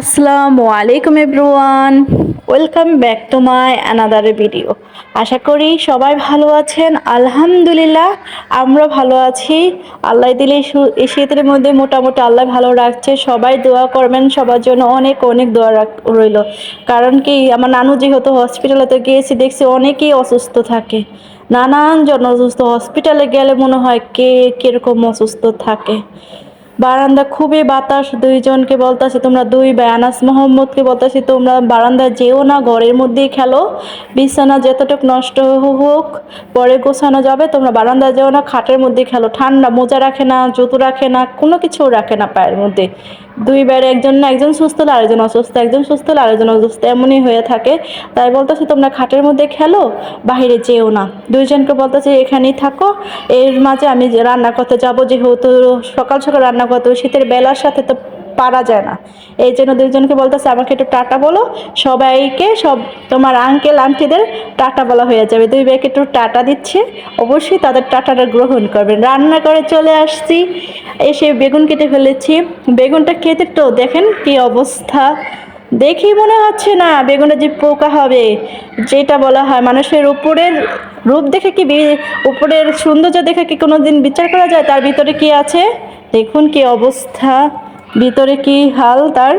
আসসালামু আলাইকুম everyone. Welcome back to my another video. আশা করি সবাই ভালো আছেন। আলহামদুলিল্লাহ, আমরা ভালো আছি। আল্লাহ দিলে এই শীতের মধ্যে মোটামুটি আল্লাহ ভালো রাখছে। সবাই দোয়া করবেন, সবার জন্য অনেক অনেক দোয়া রইল। কারণ কি, আমার নানু যেহেতু হসপিটালেতে গিয়েছি, দেখছি অনেকেই অসুস্থ থাকে। নানান জন অসুস্থ। হসপিটালে গেলে মনে হয় কে, কীরকম অসুস্থ থাকে। বারান্দা খুবই বাতাস, দুইজনকে বলতাছে, তোমরা দুই ভাই আনাস মোহাম্মদকে বলতাছি, তোমরা বারান্দায় যেও না, ঘরের মধ্যেই খেলো। বিছানা যতটুকু নষ্ট হোক, পরে গোছানো যাবে। তোমরা বারান্দায় যেও না, খাটের মধ্যে খেলো। ঠান্ডা মোজা রাখে না, জুতো রাখে না, কোনো কিছু রাখে না পায়ের মধ্যে। দুই বাইরে একজন না, একজন সুস্থ হলে আরেকজন অসুস্থ। একজন সুস্থ হলে আরেকজন অসুস্থ, এমনই হয়ে থাকে। তাই বলতেছি, তোমরা খাটের মধ্যে খেলো বাইরে যেও না। দুইজনকে বলতেছি, এখানেই থাকো। এর মাঝে আমি রান্না করতে যাব, যেহেতু সকাল সকাল রান্না হবে, শীতের বেলার সাথে তো পারা যায় না। এই জন্য দুইজনকে বলতেছে আমাকে একটু টাটা বলো। সবাইকে সব তোমার আঙ্কেল আন্টিদের টাটা বলা হয়ে যাবে। দুই ভাইকে একটু টাটা দিচ্ছে। অবশ্যই তাদের টাটাটা গ্রহণ করবেন। রান্না করে চলে আসছি। এসে বেগুন কেটে ফেলেছি। বেগুনটা খেতে তো দেখেন কি অবস্থা। দেখি মনে হচ্ছে না বেগুনে যে পোকা হবে যেটা বলা হয় মানুষের উপরের রূপ দেখে কি উপরের সৌন্দর্য দেখে কি কোনোদিন বিচার করা যায়? তার ভিতরে কি আছে? দেখুন কি অবস্থা। ভিতরে কি হাল তার?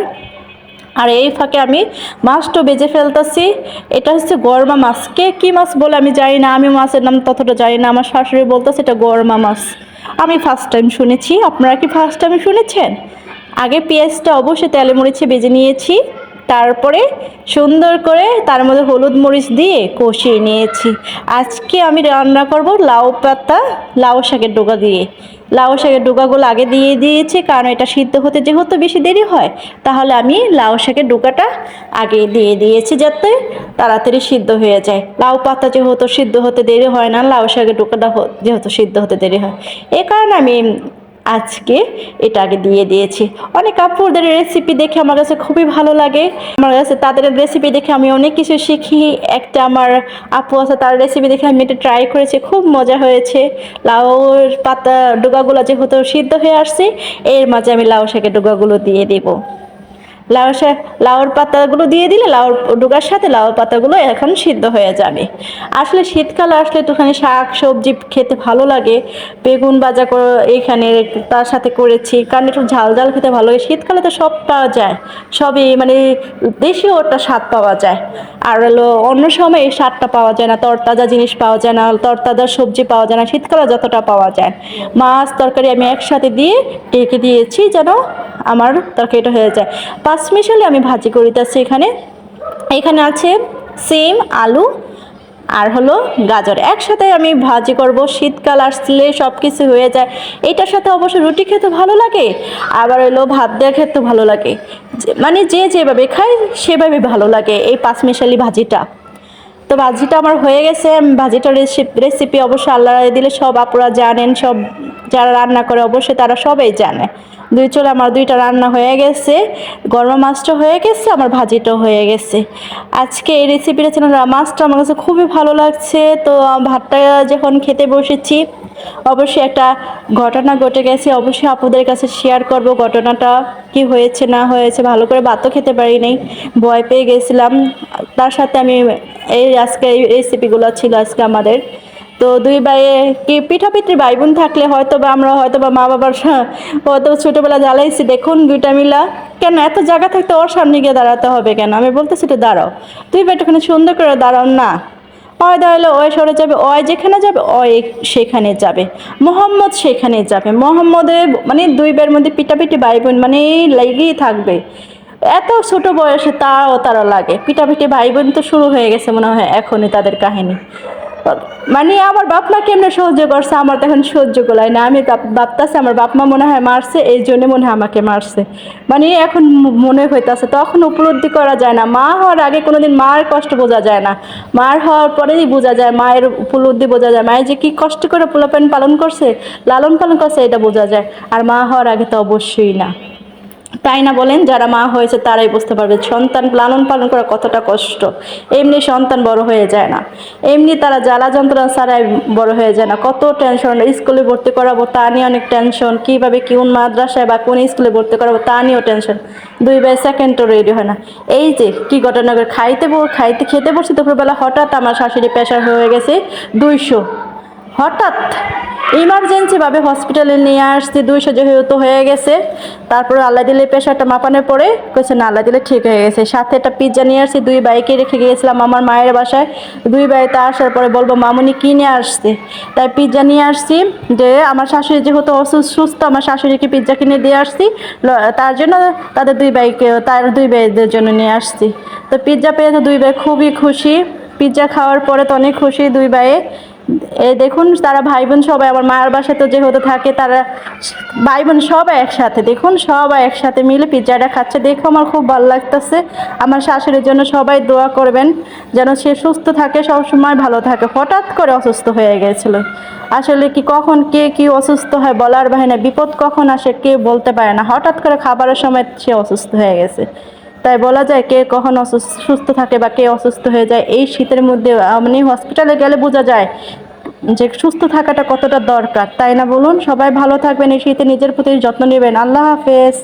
আর এই ফাঁকে আমি মাছটা বেজে ফেলতেছি। এটা হচ্ছে গরমা মাছ। কে কী মাছ বলে আমি জানি না, আমি মাছের নাম ততটা জানি না। আমার শাশুড়ি বলতেছে এটা গরমা মাছ। আমি ফার্স্ট টাইম শুনেছি। আপনারা কি ফার্স্ট টাইম শুনেছেন? আগে পেঁয়াজটা অবশ্যই তেলে মরিচে বেজে নিয়েছি। তারপরে সুন্দর করে তার মধ্যে হলুদ মরিচ দিয়ে কষিয়ে নিয়েছি। আজকে আমি রান্না করব লাউ পাতা, লাউ শাকের ডোকা দিয়ে। লাউ শাকের ডোকাগুলো আগে দিয়ে দিয়েছি, কারণ এটা সিদ্ধ হতে যেহেতু বেশি দেরি হয়, তাহলে আমি লাউ শাকের ডোকাটা আগে দিয়ে দিয়েছি যাতে তাড়াতাড়ি সিদ্ধ হয়ে যায়। লাউ পাতা যেহেতু সিদ্ধ হতে দেরি হয় না, লাউ শাকের ডোকাটা যেহেতু সিদ্ধ হতে দেরি হয়। এ কারণে আমি আজকে এটা আগে দিয়ে দিয়েছি। অনেক আপুদের রেসিপি দেখে আমার কাছে খুবই ভালো লাগে। আমার কাছে তাদের রেসিপি দেখে আমি অনেক কিছু শিখি। একটা আমার আপু আছে, তার রেসিপি দেখে আমি এটা ট্রাই করেছি, খুব মজা হয়েছে। লাউর পাতা, ডোগাগুলো যেহেতু সিদ্ধ হয়ে আসছে, এর মাঝে আমি লাউ শাকের ডোগাগুলো দিয়ে দেবো। লাউ লাউর পাতাগুলো দিয়ে দিলে লাউর ডোগার সাথে লাউর পাতাগুলো এখন সিদ্ধ হয়ে যাবে। আসলে শীতকাল আসলে একটুখানি শাক সবজি খেতে ভালো লাগে। বেগুন ভাজা করে এইখানে তার সাথে করেছি। কারণ একটু ঝাল ঝাল খেতে ভালো লাগে। শীতকালে তো সব পাওয়া যায়। সবই মানে দেশীয় ওটা স্বাদ পাওয়া যায়। আর হলো অন্য সময় এই স্বাদটা পাওয়া যায় না। তরতাজা জিনিস পাওয়া যায় না। তরতাজা সবজি পাওয়া যায় না। শীতকালে যতটা পাওয়া যায়। মাছ তরকারি আমি একসাথে দিয়ে ঢেকে দিয়েছি যেন আমার তরকারিটা হয়ে যায়। পাঁচ মিশালে আমি ভাজি করিতেছি এখানে। এখানে আছে সিম, আলু আর হলো গাজর। একসাথে আমি ভাজি করব, শীতকাল আসলে সব কিছু হয়ে যায়। এটার সাথে অবশ্য রুটি খেতে ভালো লাগে, আবার হলো ভাত দেওয়া খেতে ভালো লাগে। মানে যে যেভাবে খায় সেভাবে ভালো লাগে এই পাঁচ মিশালি ভাজিটা। তো ভাজিটা আমার হয়ে গেছে ভাজিটার রেসিপি রেসিপি অবশ্যই আল্লাহ দিলে সব আপুরা জানেন, সব যারা রান্না করে অবশ্যই তারা সবাই জানে। দুই চলে আমার দুইটা রান্না হয়ে গেছে, গরম মাছটা হয়ে গেছে, আমার ভাজিটাও হয়ে গেছে। আজকে এই রেসিপিটা ছিল মাছটা আমার কাছে খুবই ভালো লাগছে। তো ভাতটা যখন খেতে বসেছি, অবশ্যই একটা ঘটনা ঘটে গেছে, অবশ্যই আপুদের কাছে শেয়ার করব ঘটনাটা, কি হয়েছে, না হয়েছে, ভালো করে ভাতও খেতে পারি নাই ভয় পেয়ে গেছিলাম। তার সাথে আমি এই আজকে এই রেসিপিগুলো ছিল আজকে আমাদের। তো দুই ভাইয়ে কি পিঠাপিঠি ভাই বোন থাকলে হয়তো বা আমরা হয়তো বা মা বাবার হয়তো ছোটোবেলা জ্বালাইছি। দেখুন দুইটা মিলা। কেন এত জায়গা থাকতে ওর সামনে গিয়ে দাঁড়াতে হবে কেন? আমি বলতেছি তো দাঁড়াও। তুই একটুখানি সুন্দর করে দাঁড়াও না। অয় দাঁড়ালে অয় সরে যাবে অয় যেখানে যাবে অয় সেখানে যাবে। মোহাম্মদ সেখানে যাবে। মোহাম্মদের মানে দুই ভাইয়ের মধ্যে পিটাপিটি ভাই বোন মানে লেগেই থাকবে। এত ছোট বয়সে তাও তারা লাগে। পিটাপিটি ভাই বোন তো শুরু হয়ে গেছে মনে হয় এখনই তাদের কাহিনী। মানে আমার বাপ মা কেমনে সহ্য করছে? আমার তো এখন সহ্য গোলায় না। আমি ভাবতেছি আমার বাপ মা মনে হয় মারছে, এই জন্য মনে হয় আমাকে মারছে। মানে এখন মনে হইতাছে, তখন উপলব্ধি করা যায় না। মা হওয়ার আগে কোনোদিন মার কষ্ট বোঝা যায় না। মার হওয়ার পরেই বোঝা যায়, মায়ের উপলব্ধি বোঝা যায়। মায়ের যে কি কষ্ট করে পোলাপান পালন করছে, লালন পালন করছে, এটা বোঝা যায়। আর মা হওয়ার আগে তো অবশ্যই না। তাই না বলেন? যারা মা হয়েছে, তারাই বুঝতে পারবে সন্তান লালন পালন করা কতটা কষ্ট। এমনি সন্তান বড় হয়ে যায় না। এমনি তারা জ্বালা যন্ত্রণা ছাড়াই বড় হয়ে যায় না। কত টেনশন স্কুলে ভর্তি করাবো, তা নিয়ে অনেক টেনশন কীভাবে, কোন মাদ্রাসায় বা কোন স্কুলে ভর্তি করাবো, তা নিয়েও টেনশন দুই বাই সেকেন্ডও রেডি হয় না। এই যে, কি ঘটনা? খাইতে খাইতে খেতে বসছি, দুপুরবেলা হঠাৎ আমার শাশুড়ি প্রেশার হয়ে গেছে দুইশো। হঠাৎ ইমার্জেন্সি ভাবে হসপিটালে নিয়ে আসছি দুইশো যেহেতু হয়ে গেছে। তারপরে আল্লাহ দিলে প্রেশারটা মাপানোর পরে কইছে না, আল্লাহ দিলে ঠিক হয়ে গেছে। সাথে একটা পিৎজা নিয়ে আসছি, দুই বাইকে রেখে গিয়েছিলাম আমার মায়ের বাসায়। দুই বাইতে আসার পরে বলব, মামুনি কিনে আসছে? তাই পিৎজা নিয়ে আসছি, যে আমার শাশুড়ি যেহেতু অসুস্থ সুস্থ, আমার শাশুড়িকে পিৎজা কিনে দিয়ে আসছি। তার জন্য তাদের দুই বাইকে তার দুই ভাইদের জন্য নিয়ে আসছি। তো পিৎজা পেয়ে তো দুই ভাই খুবই খুশি। পিৎজা খাওয়ার পরে তো অনেক খুশি দুই ভাইয়ে। দেখুন, তারা ভাই বোন সবাই, আমার মায়ের বাসায় তো যেহেতু থাকে, তারা ভাই বোন সবাই একসাথে, দেখুন, সবাই একসাথে মিলে পিৎজাটা খাচ্ছে। দেখে আমার খুব ভালো লাগতেছে। আমার শাশুড়ির জন্য সবাই দোয়া করবেন, যেন সে সুস্থ থাকে সব সময় ভালো থাকে। হঠাৎ করে অসুস্থ হয়ে গেছিল। আসলে কি কখন কে কি অসুস্থ হয় বলার বাহিনে, বিপদ কখন আসে কে বলতে পারে না। হঠাৎ করে খাবারের সময় সে অসুস্থ হয়ে গেছে। তাই বলা যায় কে কখন সুস্থ থাকে বা কে অসুস্থ হয়ে যায়। এই শীতের মধ্যে মানে হসপিটালে গেলে বোঝা যায় যে সুস্থ থাকাটা কতটা দরকার। তাই না বলুন? সবাই ভালো থাকবেন, এই শীতে নিজের প্রতি যত্ন নেবেন। আল্লাহ হাফেজ।